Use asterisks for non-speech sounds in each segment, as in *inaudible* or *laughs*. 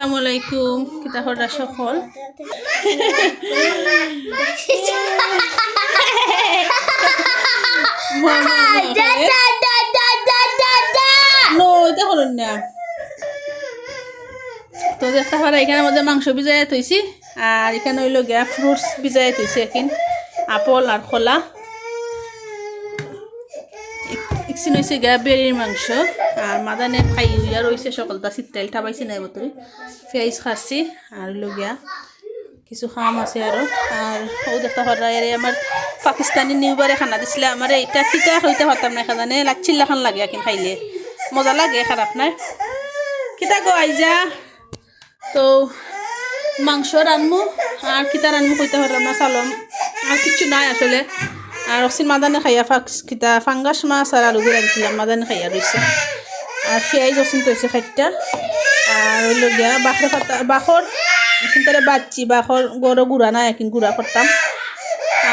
আসসালামু আলাইকুম কিতাহরা *laughs* না। তো দেখতে পারা এখানে মধ্যে মাংস ভিজাই থইছি আর এখানে হইল গিয়া ফ্রুটস ভিজাই থইছি এখন আপল আর খোলা। ইকসিন হয়েছে গা মাংস, আর মাদানে খাই ইয়া রয়েছে সকলটা শীতটাইল ঠাবাইছি নাই বতরে পেঁয়াজ খাচ্ছি, আর হইল গিয়া কিছু খাম আছে আৰু আর ও দেখতে পারা এর আমার পাকিস্তানি নিউবারে খানা দিছিলে, আমার এইটা কিতা হইতে পারতাম না খাজানে লাচ্ছিল্লা খান লাগে এখন খাইলে। মজা লাগে, খারাপ নাই কিতা গো আইজা? তো মাংস রানমু, আর কিতা রানমু কইতে পারলাম না, চালম। আর কিছু নাই আসলে। আর অক্সিন মাদানে খাইয়া কিতা ফাঙ্গাস মাছ আর আলু দিয়ে রাখছিলাম মাদানে খাইয়া রয়েছে আর পেঁয়াজ অক্সিন তৈছে খাইটা আর হইল গিয়া বাখরে পাতা বাখর অক্সিন তারে বাচ্চি বাখর গরো গুড়া নাই এখন গুড়া করতাম।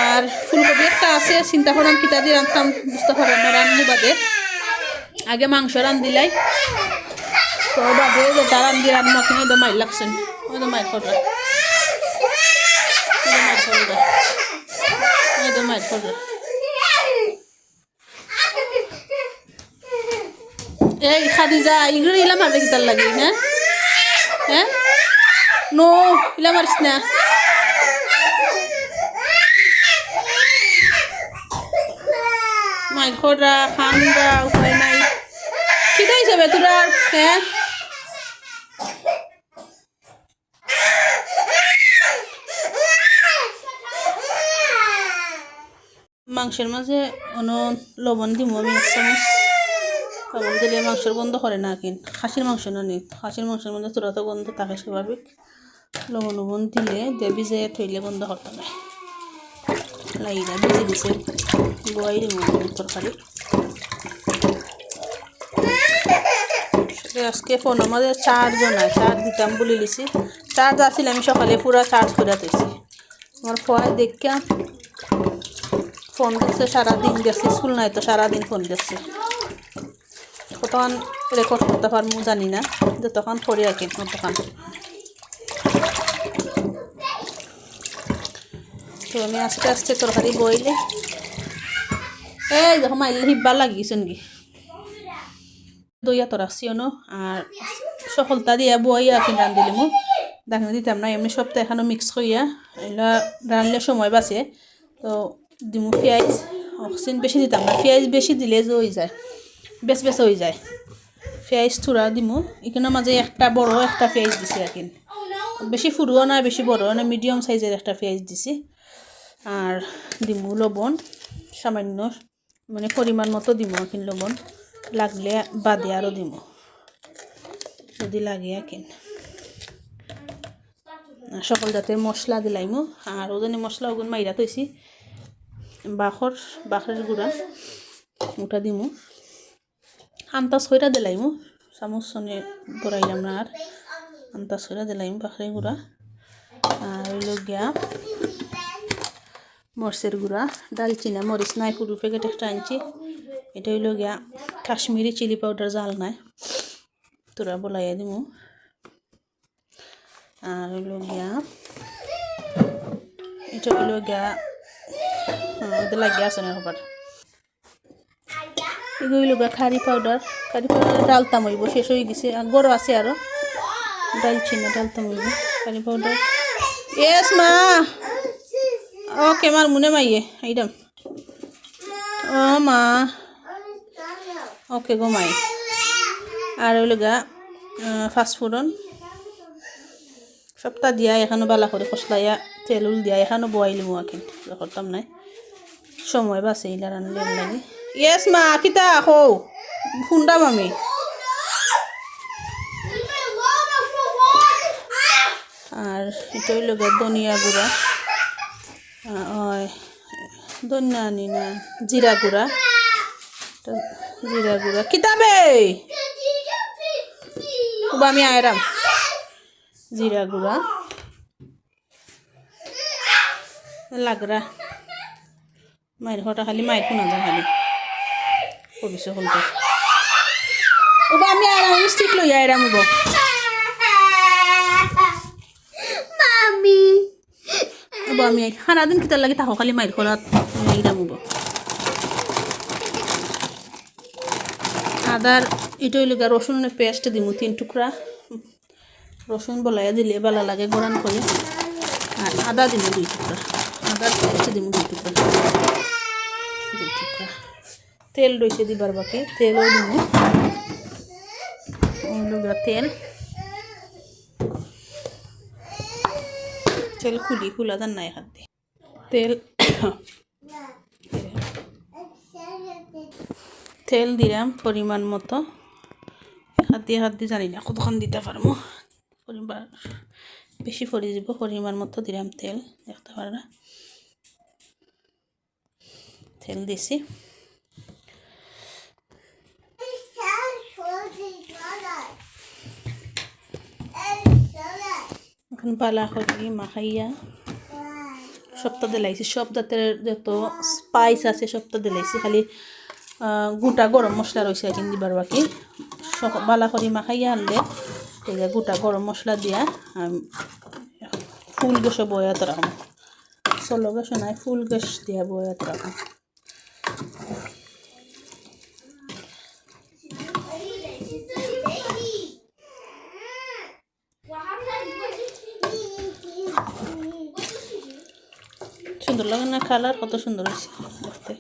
আর ফুলকপি একটা আছে, চিন্তা করলাম কিতা দিয়ে রাখতাম বুঝতে পারলাম না রান্নু বাদে। আগে মাংস রান দিলাই তো বাদে যেটা রান দিয়ে রান্না কিনে ওদের মাইর লাগছেন ওদের মাইর কররা ওদের মাইর মাইর কররা এই খাদিজা ইগুলো ইলা মারবে কিতার লাগে হ্যাঁ? হ্যাঁ? নো ইলা মারিস না। মাইর কররা খানরা উপায় নাই। ঠিক হিসাবে তোরা? হ্যাঁ? মাংসের মাঝে অন লবণ দিব আমি এক চামচ লবণ দিলে মাংসের গন্ধ করে না কিন খাসির মাংস না নি। খাসির মাংসের মধ্যে তোরা তো গন্ধ থাকে স্বাভাবিক। লবণ লবণ দিলে দিয়ে ভিজে থইলে গন্ধ করতে নাই লাইরা ভিজে দিছে বয়াই দিব তরকারি। আজকে ফোন আমাদের চার্জও নাই চার্জ দিতাম বলে লিছি। চার্জ আসলে আমি সকালে পুরা চার্জ করে দিয়েছি আমার ফোয়ায় দেখা ফোন দিচ্ছে সারাদিন দেখছি, স্কুল নাই তো সারাদিন ফোন দিচ্ছে কতক্ষণ রেকর্ড করতে পারব জানি না যতক্ষণ করি আর কি ততক্ষণ তো আমি আস্তে আস্তে তরকারি বইলে। এই দেখো, মাইলে হিব্বা লাগিয়েছেন কি দইয়া তো রাখছি অনো, আর সফলতা দিয়া বইয়া কিনে রান্ধি মো দাখিনি দিতাম না, এমনি সপ্তাহে এখানো মিক্স করিয়া এগুলা রানলে সময় বাঁচে। তো দিমু পেঁয়াজ অক্সিজেন বেশি দিতাম না পেঁয়াজ বেশি দিলে যে হয়ে যায়, বেশ বেশ হয়ে যায়। পেঁয়াজ থুরা দিমু এখানের মাঝে একটা বড় একটা পেঁয়াজ দিছি আর বেশি ফুরুও না, বেশি বড়ও না মিডিয়াম সাইজের একটা পেঁয়াজ দিছি। আর দিমু লবণ, সামান্য মানে পরিমাণ মতো দিব এখন লবণ। লাগলে বাদে আরও দিব যদি লাগে এখন সকল জাতের মশলা দিলাইমু, আর ওজনে মশলা ওগুন মাইরা থৈছি বাখর বাখরের গুঁড়া ওটা দিমু আন্তাজ কইরা দিলাইমু চামচ সনে বড়াইলাম না আর আন্তাজ কইরা দিলাইমু বাখরের গুঁড়া। আর হইল গিয়া মরচের গুঁড়া, ডালচিনা মরিচ নাই পুরো প্যাকেট একটা আনছি। এটা হইল গিয়া কাশ্মীরি চিলি পাউডার জাল নাই তোরা বলাইয়া দিমু আর হইল গিয়া এটা হইল গিয়া ওদের লাগিয়ে আছে না হবার এগুলো গিয়া কারি পাউডার কারি পাউডার ডালতাম হইব শেষ হয়ে গেছে। আর গরম আছে আরও ডালচিনা ডালতাম হইব কারি পাউডার এস মা! ওকে, মার মনে মাইয়ে এইরম ও, মা। ওকে গো মাই। আর হইল গা ফাস্টফুডন সপ্তাহ দিয়া এখানো বালা করে তেল উল দিয়া এখানো বয়াইলিমু আঁকি করতাম নাই। সময় বাসে ইলা রানলে লাগে। ইয়েস মা, কিতা হো শুনতাম আমি আর এটা হইল ধনিয়া গুঁড়া। ধনিয়া আনি না, জিরা গুঁড়া। জিরা গুঁড়া। কিতাবে আমি আয়রাম জিরা গুঁড়া লাগরা মায়ের হটা খালি মায়ের খুনা যা খালি। কবিছে হলটা ওবা আমি আর আমি স্টিক লই আইরাম ওব। মামি। ওবা আমি খানা দিন কিতার লাগি থাকো খালি মায়ের খোলাত আইরাম হব আদার এটা হইল রসুনের পেস্ট দিমু তিন টুকরা রসুন বলাইয়া দিলে ভালো লাগে গরম করে। আর আদা দিমু দুই টুকরা। আদার পেস্ট দিমু দুই টুকরা। দুই টুকরা। তেল রয়েছে দিবার বাকি। তেলও গা তেল। তেল খুলি, খুলা যান নাই হাত তেল তেল দিলাম পরিমাণ মতো। হাত দিয়ে হাত দিয়ে জানি না, কতক্ষণ দিতে পারব? পরিমাণ, বেশি পরি দিব, পরিমাণ মতো দিলাম তেল, দেখতে পারা তেল দিছি। এখন পালা করি, মাখাইয়া। সপ্তাহ দিলাইছি জাতের যত স্পাইস আছে সপ্তাহ দিলাইছি। খালি গোটা গরম মশলা রয়েছে এখন দিবার বাকি। বালা করি, মাখাইয়া আনলে। আছে গোটা গরম মশলা দিয়া ফুল গেছে বয়াত রাখুন চলো গেছে নাই, ফুল গেছ দিয়া বয়াত রাখুন সুন্দর লাগে না কালার কত সুন্দর হয়েছে দেখতে।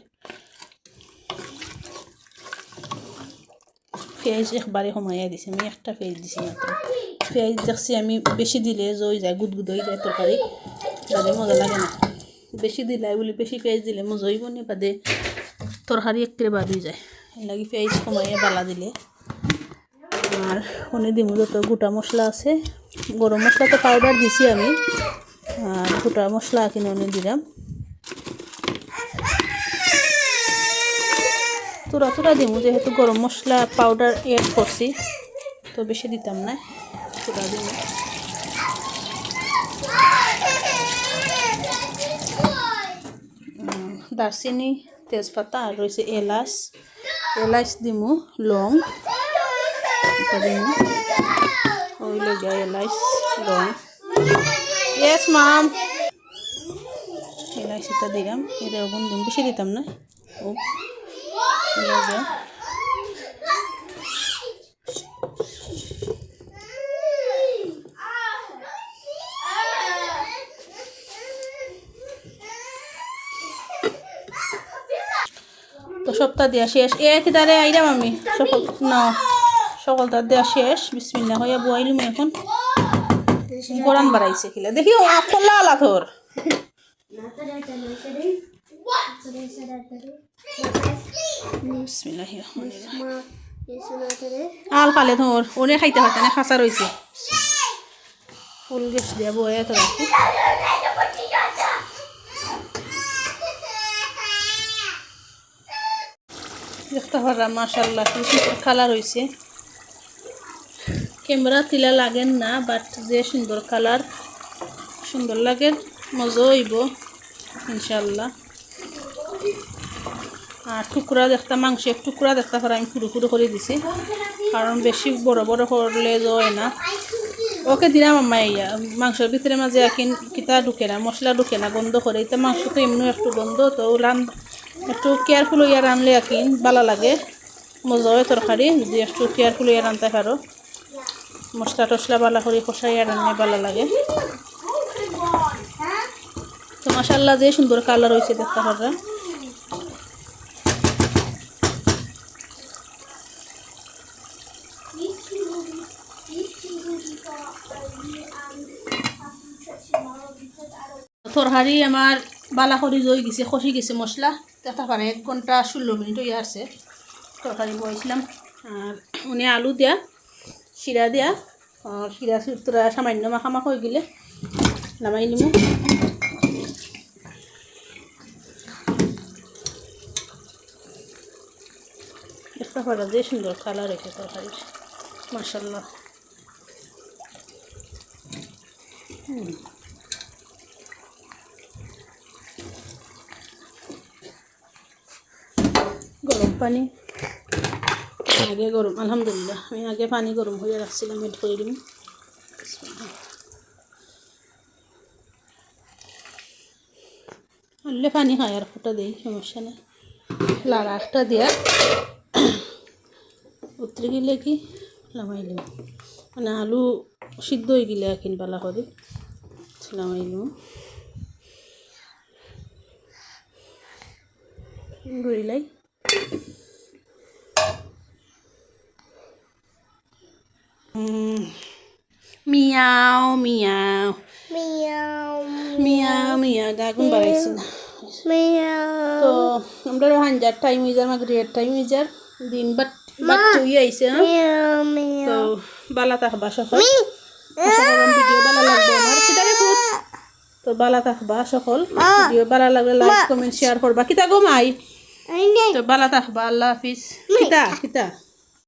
পেঁয়াজ একবারে সময়ে দিছি, আমি একটা পেঁয়াজ দিছি মাত্র। পেঁয়াজ দেখছি আমি বেশি দিলে জই যায়, গুদগুদ হয়ে যায় তরকারি। বাদে মজা লাগে না। বেশি দিলে, বলে বেশি পেঁয়াজ দিলে মজা হইব নি বাদে তরকারি একটু বাদ হয়ে যায়। লাগি পেঁয়াজ সময়ে বালা দিলে। আর ওনে দিমু যত গোটা মশলা আছে, গরম মশলা তো পাউডার দিছি আমি, আর গোটা মশলা কিনে অনে দিলাম। তোরা তোরা দিমু যেহেতু গরম মশলা পাউডার এড করছি তো বেশি দিতাম না। তোরা উম, দারচিনি তেজপাতা আর রয়েছে এলাচ। এলাচ দিমু লং। এটা এলাচ লং। ইয়েস মাম এলাচিটা দিলাম এটা দিম। বেশি দিতাম না। ও। লগিয়া তো সপ্তাহ দেওয়া শেষ। এ কি কিতারে আইরাম আমি সকল না সকলটা দেওয়া শেষ। বিসমিল্লা হইয়া বইলুম এখন। গরান বাড়াইছে কিলা। দেখি খোলা আলা তোর। আল খালে তোর ওনে খাইতে পারতে না খাঁচা রয়েছে ফুল গেছ দিয়া বয়ে তো রাখি দেখতে পারলাম মাশাল্লাহ, কি সুন্দর না বাট যে সুন্দর কালার সুন্দর লাগে, মজা হইব আর টুকরা দেখতে, মাংসের টুকরা দেখতে পারা আমি ফুরু ফুরু করে দিছি। কারণ বেশি বড় বড় করলে হয় না। ওকে দিলাম আম্মা ইয়া মাংসের ভিতরে মাঝে এখন কিতা ঢুকে না, মশলা ঢুকে না বন্ধ করে। এটা মাংস তো এমনি একটু বন্ধ তো রান একটু কেয়ারফুল হইয়া রানলে এখন ভালো লাগে। মজা হয় তরকারি, যদি একটু কেয়ারফুল হইয়া রানতে পারো। মশলা টসলা ভালো করে কষাইয়া রান্নে ভালো লাগে। তো মাসাল্লাহ যে সুন্দর কালার হয়েছে দেখতে পারা। তরকারি আমার বালা কৰি জই গেছে খসি গেছে মশলা দেখা পারে এক ঘণ্টা ষোলো মিনিট হয়ে আসছে তরকারি বয়েছিলাম আর উনি আলু দিয়া শিরা দিয়া শিরা তোরা সামান্য মাখা মাখা হয়ে গেলে নামাই নিমু। দেখতে পারা যে সুন্দর কালার রেখে তরকারির মার্শাল্লাহ গরম পানি। আগে গরম, আলহামদুলিল্লাহ। আমি আগে পানি গরম হয়ে রাখছিলাম, এড করে দিন হলে পানি খাই আর ফটো দিই, সমস্যা নেই। লাড়া একটা দিয়া উতরে গেলে কি? লামাইলাম মানে আলু সিদ্ধ হয়ে গেলে এখন বালা করে লামাইলাম গড়িলাই meow meow Meow. Meow meow দাগুন বাড়াইছি না. তো আমরা হাঞ্জার টাইম হয়ে যার মাগরিয়ার টাইম হয়ে যার দিন বাট বাট তুই আইছে হ্যাঁ তো. বালা থাকবা সকল। আশা করলাম ভিডিও ভালো লাগবে আমার। কিতাবে ফুট তো বালা থাকবা সকল ভিডিও ভালো লাগলে লাইক কমেন্ট শেয়ার করবা। কিতা গো মাই? I know. তো বালা থাকবা আল্লাহ হাফিজ। কিতা? কিতা?